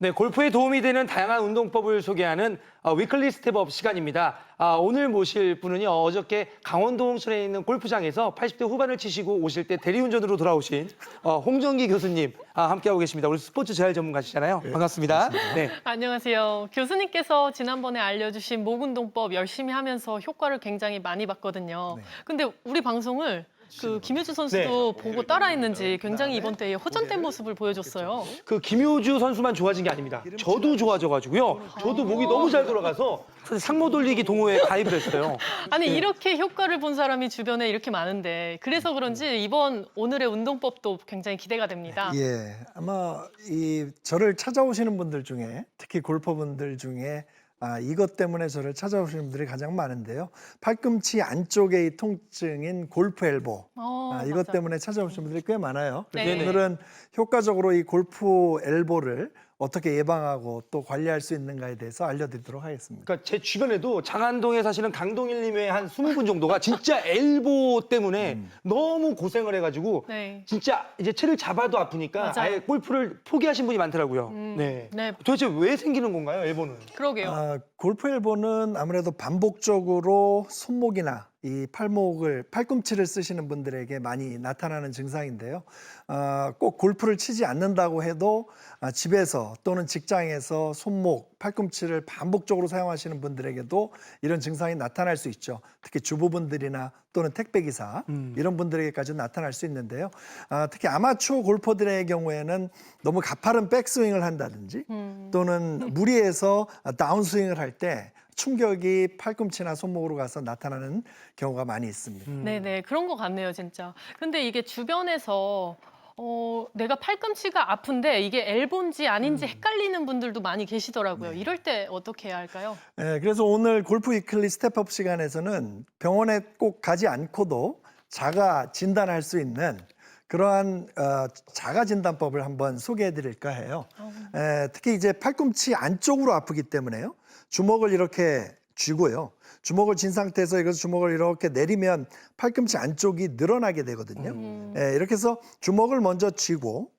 네, 골프에 도움이 되는 다양한 운동법을 소개하는 어, 위클리 스텝업 시간입니다. 아, 오늘 모실 분은요, 어저께 강원도 홍천에 있는 골프장에서 80대 후반을 치시고 오실 때 대리운전으로 돌아오신 어, 홍정기 교수님 아, 함께하고 계십니다. 우리 스포츠 재활 전문가시잖아요. 반갑습니다. 네. 안녕하세요. 교수님께서 지난번에 알려주신 목 운동법 열심히 하면서 효과를 굉장히 많이 봤거든요. 근데 우리 방송을 그 김효주 선수도 보고 따라했는지 굉장히 이번 대회에 호전된 모습을 보여줬어요. 그 김효주 선수만 좋아진 게 아닙니다. 저도 좋아져가지고요. 저도 목이 너무 잘 돌아가서 상모 돌리기 동호회에 가입을 했어요. 아니 이렇게 효과를 본 사람이 주변에 이렇게 많은데 그래서 그런지 이번 오늘의 운동법도 굉장히 기대가 됩니다. 예, 아마 이 저를 찾아오시는 분들 중에 특히 골퍼분들 중에 아, 이것 때문에 저를 찾아오시는 분들이 가장 많은데요. 팔꿈치 안쪽의 이 통증인 골프 엘보. 어, 아, 이것 맞아요. 때문에 찾아오시는 분들이 꽤 많아요. 그래서 네. 오늘은 효과적으로 이 골프 엘보를 어떻게 예방하고 또 관리할 수 있는가에 대해서 알려드리도록 하겠습니다. 그러니까 제 주변에도 장안동에 사시는 강동일님의 한 20분 정도가 진짜 엘보 때문에 너무 고생을 해가지고 네. 진짜 이제 채를 잡아도 아프니까 맞아요. 아예 골프를 포기하신 분이 많더라고요. 음, 네. 네. 도대체 왜 생기는 건가요, 엘보는? 그러게요. 아, 골프 엘보는 아무래도 반복적으로 손목이나 이 팔목을 팔꿈치를 쓰시는 분들에게 많이 나타나는 증상인데요. 아, 꼭 골프를 치지 않는다고 해도 아, 집에서 또는 직장에서 손목, 팔꿈치를 반복적으로 사용하시는 분들에게도 이런 증상이 나타날 수 있죠. 특히 주부분들이나 또는 택배기사 이런 분들에게까지 나타날 수 있는데요. 아, 특히 아마추어 골퍼들의 경우에는 너무 가파른 백스윙을 한다든지 음. 또는 무리해서 다운스윙을 할때 충격이 팔꿈치나 손목으로 가서 나타나는 경우가 많이 있습니다. 네네 그런 것 같네요 진짜. 근데 이게 주변에서 어, 내가 팔꿈치가 아픈데 이게 엘본지 아닌지 헷갈리는 분들도 많이 계시더라고요. 이럴 때 어떻게 해야 할까요? 예, 그래서 오늘 골프 위클리 스텝업 시간에서는 병원에 꼭 가지 않고도 자가 진단할 수 있는 그러한 어, 자가 진단법을 한번 소개해 드릴까 해요. 에, 특히 이제 팔꿈치 안쪽으로 아프기 때문에요. 주먹을 이렇게 쥐고요. 주먹을 쥔 상태에서 이것을 주먹을 이렇게 내리면 팔꿈치 안쪽이 늘어나게 되거든요. 음. 예, 이렇게 해서 주먹을 먼저 쥐고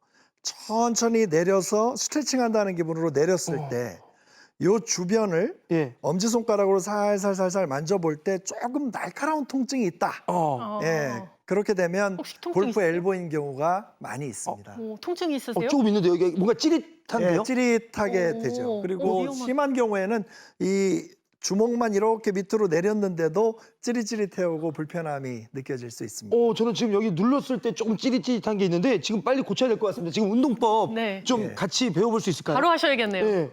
천천히 내려서 스트레칭 한다는 기분으로 내렸을 때요 주변을 예. 엄지손가락으로 살살 살살 만져볼 때 조금 날카로운 통증이 있다. 어. 어, 예, 그렇게 되면 혹시 통증 골프 있으세요? 엘보인 경우가 많이 있습니다. 뭐 통증이 있으세요? 어, 조금 있는데 여기 뭔가 찌릿한데요? 예, 찌릿하게 오, 되죠. 오, 그리고 위험하다. 심한 경우에는 이 주먹만 이렇게 밑으로 내렸는데도 찌릿찌릿해오고 불편함이 느껴질 수 있습니다. 어, 저는 지금 여기 눌렀을 때 조금 찌릿찌릿한 게 있는데 지금 빨리 고쳐야 될 것 같습니다. 지금 운동법 네. 좀 예. 같이 배워볼 수 있을까요? 바로 하셔야겠네요. 네.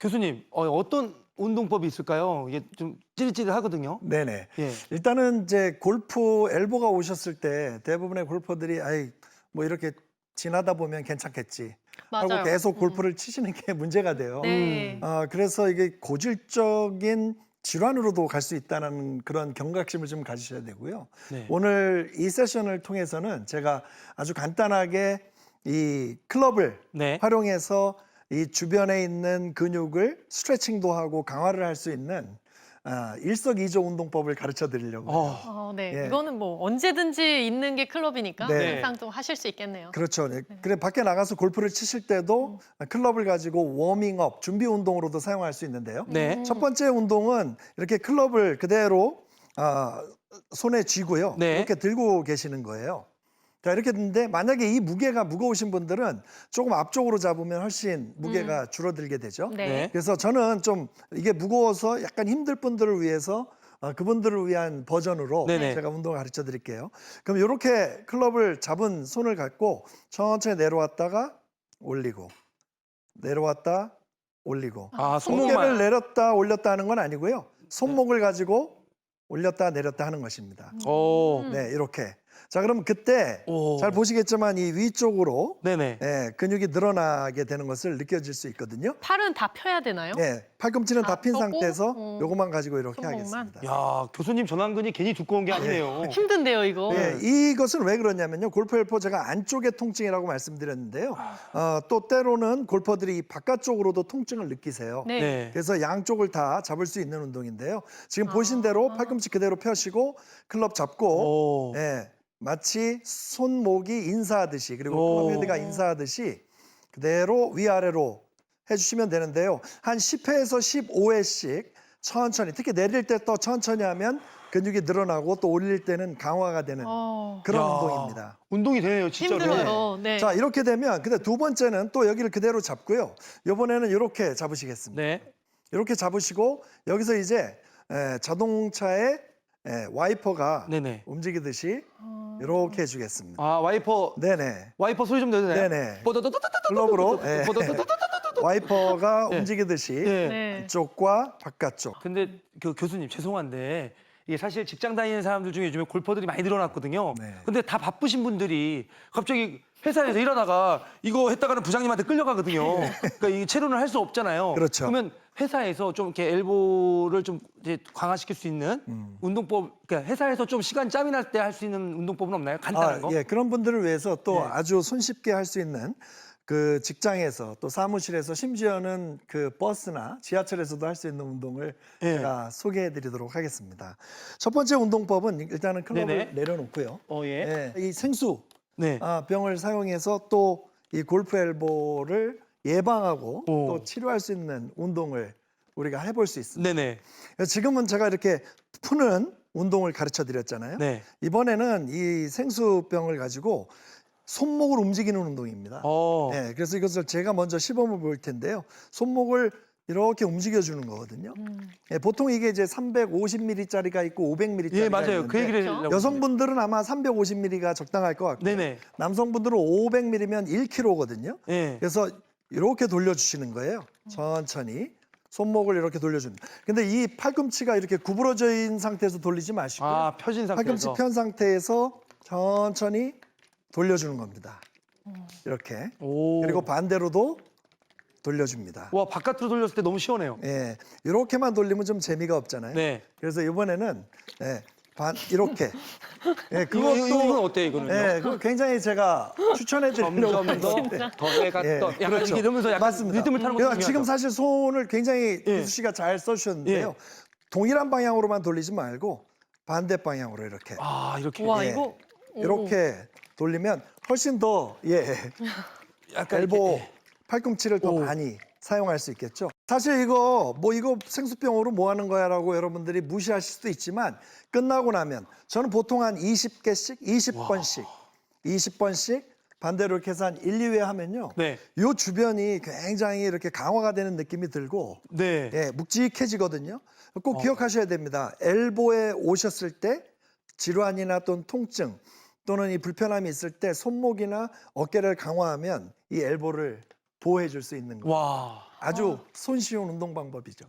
교수님, 어, 떤 운동법이 있을까요? 이게 좀 찌릿찌릿하거든요. 네네. 예. 일단은 이제 골프 엘보가 오셨을 때 대부분의 골퍼들이 아이 뭐 이렇게 지나다 보면 괜찮겠지 하고 맞아요. 계속 골프를 치시는 게 문제가 돼요. 네. 아, 그래서 이게 고질적인 질환으로도 갈 수 있다는 그런 경각심을 좀 가지셔야 되고요. 네. 오늘 이 세션을 통해서는 제가 아주 간단하게 이 클럽을 네. 활용해서 이 주변에 있는 근육을 스트레칭도 하고 강화를 할 수 있는 아, 일석이조 운동법을 가르쳐 드리려고 해요. 어, 어, 네. 예. 이거는 뭐 언제든지 있는 게 클럽이니까 네. 항상 또 하실 수 있겠네요. 그렇죠. 네. 그래 밖에 나가서 골프를 치실 때도 클럽을 가지고 워밍업, 준비 운동으로도 사용할 수 있는데요. 네. 첫 번째 운동은 이렇게 클럽을 그대로 아, 손에 쥐고요. 네. 이렇게 들고 계시는 거예요. 자 이렇게 됐는데 만약에 이 무게가 무거우신 분들은 조금 앞쪽으로 잡으면 훨씬 무게가 줄어들게 되죠. 네. 네. 그래서 저는 좀 이게 무거워서 약간 힘들 분들을 위해서 어, 그분들을 위한 버전으로 네네. 제가 운동을 가르쳐 드릴게요. 그럼 이렇게 클럽을 잡은 손을 갖고 천천히 내려왔다가 올리고 내려왔다 올리고 아, 어깨를 손목만. 내렸다 올렸다 하는 건 아니고요. 손목을 가지고 올렸다 내렸다 하는 것입니다. 오. 네, 이렇게. 자, 그럼 그때 오. 잘 보시겠지만 이 위쪽으로 네네. 예, 근육이 늘어나게 되는 것을 느껴질 수 있거든요. 팔은 다 펴야 되나요? 네, 팔꿈치는 아, 다핀 펴고? 상태에서 어. 요것만 가지고 이렇게 손목만? 하겠습니다. 야, 교수님 전완근이 괜히 두꺼운 게 아니네요. 힘든데요, 이거. 네, 이것은 왜 그러냐면요. 골프 엘포 제가 안쪽의 통증이라고 말씀드렸는데요. 어, 또 때로는 골퍼들이 이 바깥쪽으로도 통증을 느끼세요. 네. 네. 그래서 양쪽을 다 잡을 수 있는 운동인데요. 지금 보신 대로 팔꿈치 그대로 펴시고 클럽 잡고 오. 예, 마치 손목이 인사하듯이 그리고 오. 클럽 헤드가 인사하듯이 그대로 위아래로 해주시면 되는데요. 한 10회에서 15회씩 천천히 특히 내릴 때 또 천천히 하면 근육이 늘어나고 또 올릴 때는 강화가 되는 어, 그런 야, 운동입니다. 운동이 되네요, 진짜로. 힘들어요. 네. 자 이렇게 되면 근데 두 번째는 또 여기를 그대로 잡고요. 이번에는 이렇게 잡으시겠습니다. 네. 이렇게 잡으시고 여기서 이제 에, 자동차의 에, 와이퍼가 네네. 움직이듯이 어, 이렇게 해주겠습니다. 아, 와이퍼, 네네. 와이퍼 소리 좀 내도 되나요? 네네. 뽀도도도도도도. 예. 와이퍼가 네. 움직이듯이 예. 네. 이쪽과 바깥쪽. 근데 그 교수님 죄송한데 이게 사실 직장 다니는 사람들 중에 요즘에 골퍼들이 많이 늘어났거든요. 네. 근데 다 바쁘신 분들이 갑자기 회사에서 일하다가 이거 했다가는 부장님한테 끌려가거든요. 그러니까 이 체론을 할수 없잖아요. 그렇죠. 그러면 회사에서 좀 이렇게 엘보를 좀 이제 강화시킬 수 있는 음. 운동법, 그러니까 회사에서 좀 시간 짬이 날 때 할 수 있는 운동법은 없나요? 간단한 아, 거? 예, 그런 분들을 위해서 또 예. 아주 손쉽게 할 수 있는 그 직장에서 또 사무실에서 심지어는 그 버스나 지하철에서도 할 수 있는 운동을 예. 제가 소개해 드리도록 하겠습니다. 첫 번째 운동법은 일단은 클럽을 네네. 내려놓고요. 어, 예. 예, 이 생수 네. 아, 병을 사용해서 또 이 골프 엘보를 예방하고 오. 또 치료할 수 있는 운동을 우리가 해볼 수 있습니다. 네네. 지금은 제가 이렇게 푸는 운동을 가르쳐 드렸잖아요. 네. 이번에는 이 생수병을 가지고 손목을 움직이는 운동입니다. 어. 네, 그래서 이것을 제가 먼저 시범을 볼 텐데요. 손목을 이렇게 움직여 주는 거거든요. 음, 예, 보통 이게 이제 350ml짜리가 있고 500ml짜리가 예, 맞아요. 있는데 그 얘기를. 하려고 여성분들은 아마 350ml가 적당할 것 같고요. 네네. 남성분들은 500ml면 1kg거든요. 예. 그래서 이렇게 돌려주시는 거예요. 천천히 손목을 이렇게 돌려줍니다. 근데 이 팔꿈치가 이렇게 구부러져 있는 상태에서 돌리지 마시고 요 아, 펴진 팔꿈치 상태에서. 편 상태에서 천천히 돌려주는 겁니다. 이렇게 오. 그리고 반대로도 돌려줍니다. 와, 바깥으로 돌렸을 때 너무 시원해요. 예, 이렇게만 돌리면 좀 재미가 없잖아요. 네. 그래서 이번에는 예, 반 이렇게 예, 이거, 이거, 이건 그것도 어때요, 이거는요? 예, 그거 굉장히 제가 추천해 드리려고 점점 더, 하는데 더 해가 예, 떠. 약간 그렇죠. 이게 이러면서 약간 맞습니다. 리듬을 타는 것도 지금 중요하죠. 사실 손을 굉장히 예. 교수 씨가 잘 써주셨는데요. 동일한 방향으로만 돌리지 말고 반대 방향으로 이렇게 아, 이렇게. 와 예. 이거 오. 이렇게 돌리면 훨씬 더 예, 약간 엘보 이렇게. 팔꿈치를 더 오. 많이 사용할 수 있겠죠. 사실 이거 뭐 이거 생수병으로 뭐 하는 거야라고 여러분들이 무시하실 수도 있지만 끝나고 나면 저는 보통 한 20개씩 20번씩 20번씩 반대로 이렇게 해서 한 1, 2회 하면요. 네. 요 주변이 굉장히 이렇게 강화가 되는 느낌이 들고 네. 예, 묵직해지거든요. 꼭 기억하셔야 됩니다. 엘보에 오셨을 때 질환이나 또는 통증 또는 이 불편함이 있을 때 손목이나 어깨를 강화하면 이 엘보를 보호해 줄 수 있는 거. 와. 아주 손쉬운 운동 방법이죠.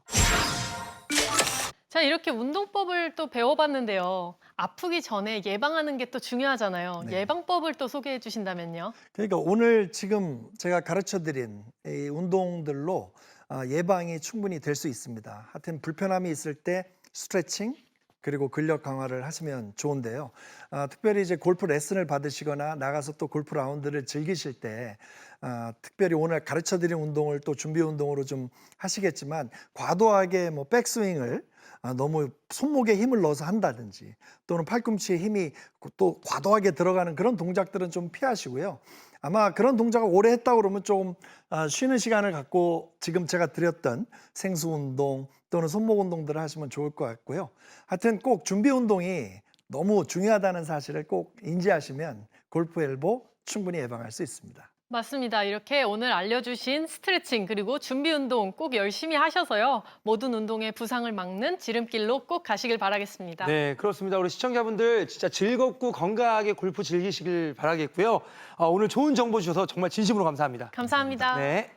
자 이렇게 운동법을 또 배워봤는데요. 아프기 전에 예방하는 게 또 중요하잖아요. 네. 예방법을 또 소개해 주신다면요. 그러니까 오늘 지금 제가 가르쳐 드린 이 운동들로 아, 예방이 충분히 될 수 있습니다. 하여튼 불편함이 있을 때 스트레칭 그리고 근력 강화를 하시면 좋은데요. 아, 특별히 이제 골프 레슨을 받으시거나 나가서 또 골프 라운드를 즐기실 때 아, 특별히 오늘 가르쳐 드린 운동을 또 준비 운동으로 좀 하시겠지만 과도하게 뭐 백스윙을 아, 너무 손목에 힘을 넣어서 한다든지 또는 팔꿈치에 힘이 또 과도하게 들어가는 그런 동작들은 좀 피하시고요. 아마 그런 동작을 오래 했다 그러면 좀 아, 쉬는 시간을 갖고 지금 제가 드렸던 생수 운동 또는 손목 운동들을 하시면 좋을 것 같고요. 하여튼 꼭 준비 운동이 너무 중요하다는 사실을 꼭 인지하시면 골프 엘보 충분히 예방할 수 있습니다. 맞습니다. 이렇게 오늘 알려주신 스트레칭 그리고 준비 운동 꼭 열심히 하셔서요. 모든 운동의 부상을 막는 지름길로 꼭 가시길 바라겠습니다. 네, 그렇습니다. 우리 시청자분들 진짜 즐겁고 건강하게 골프 즐기시길 바라겠고요. 아, 오늘 좋은 정보 주셔서 정말 진심으로 감사합니다. 감사합니다. 네.